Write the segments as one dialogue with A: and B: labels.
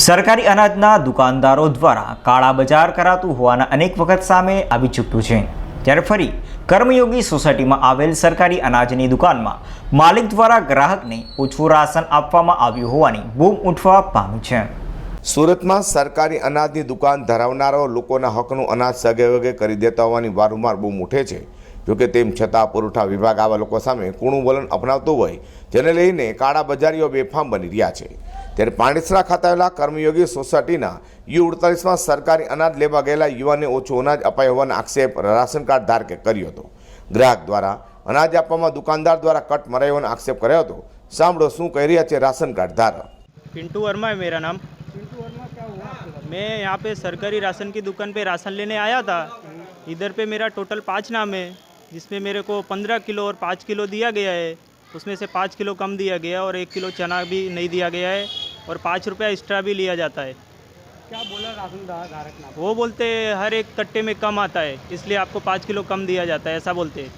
A: સરકારી અનાજના દુકાનદારો દ્વારા કાળા બજાર કરાતું હોવાના અનેક વખત સામે આવી ચૂક્યું છે. ત્યારે ફરી કર્મયોગી સોસાયટીમાં આવેલ સરકારી અનાજની દુકાનમાં માલિક દ્વારા ગ્રાહકને ઓછું રાશન આપવામાં આવ્યું હોવાની બૂમ ઉઠવા પામી છે.
B: સુરતમાં સરકારી અનાજની દુકાન ધરાવનારાઓ લોકોના હકનું અનાજ સગે વગે કરી દેતા હોવાની વારંવાર બૂમ ઉઠે છે. જોકે તેમ છતાં પુરવઠા વિભાગ આવા લોકો સામે કૂણું વલણ અપનાવતું હોય, જેને લઈને કાળા બજારીઓ બેફામ બની રહ્યા છે. ત્યારે પાણીસરા ખાતે આવેલા કર્મયોગી સોસાયટીના યુ અડતાલીસમાં સરકારી અનાજ લેવા ગયેલા યુવાને ઓછું અનાજ અપાય હોવાનો આક્ષેપ રાશન કાર્ડ ધારકે કર્યો હતો. ગ્રાહક દ્વારા અનાજ આપવામાં દુકાનદાર દ્વારા કટ મરાયો હોવાનો આક્ષેપ કર્યો હતો. સાંભળો શું કહી રહ્યા છે રાશન કાર્ડ ધારક.
C: પિન્ટુ વર્મા, મેરા નામ. मैं यहाँ पे सरकारी राशन की दुकान पे राशन लेने आया था। इधर पे मेरा टोटल पाँच नाम है जिसमें मेरे को पंद्रह किलो और पाँच किलो दिया गया है। उसमें से पाँच किलो कम दिया गया और एक किलो चना भी नहीं दिया गया है और पाँच रुपया एक्स्ट्रा भी लिया जाता है।
D: क्या बोला राशन धारक ने
C: वो बोलते हैं हर एक कट्टे में कम आता है इसलिए आपको पाँच किलो कम दिया जाता है। ऐसा बोलते हैं।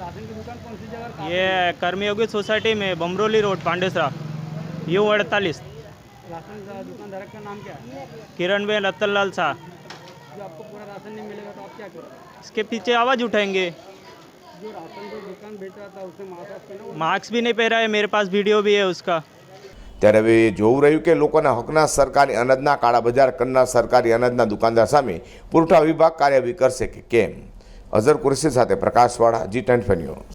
D: राशन की दुकान कौन सी जगह
C: ये कर्मयोगी सोसाइटी में बमरोली रोड पांडेसरा यू अड़तालीस?
D: राशन दा- दुकान धारक का नाम क्या है
C: किरण बेन रतनलाल शाह
D: जो आपको पूरा राशन नहीं मिलेगा तो आप क्या करोगे
C: इसके पीछे आवाज़ उठाएंगे
D: जो राशन जो दुकान बेच रहा था उसने मास्क वास्क पहना वो
C: मार्क्स भी नहीं पहना है मेरे पास वीडियो भी है उसका
B: ત્યારે હવે એ જોવું રહ્યું કે લોકોના હકના સરકારી અનાજના કાળા બજાર કરનાર સરકારી અનાજના દુકાનદાર સામે પુરવઠા વિભાગ કાર્યવાહી કરશે કે કેમ અઝર કુરેશી સાથે પ્રકાશવાળા જી ટેન ન્યૂઝ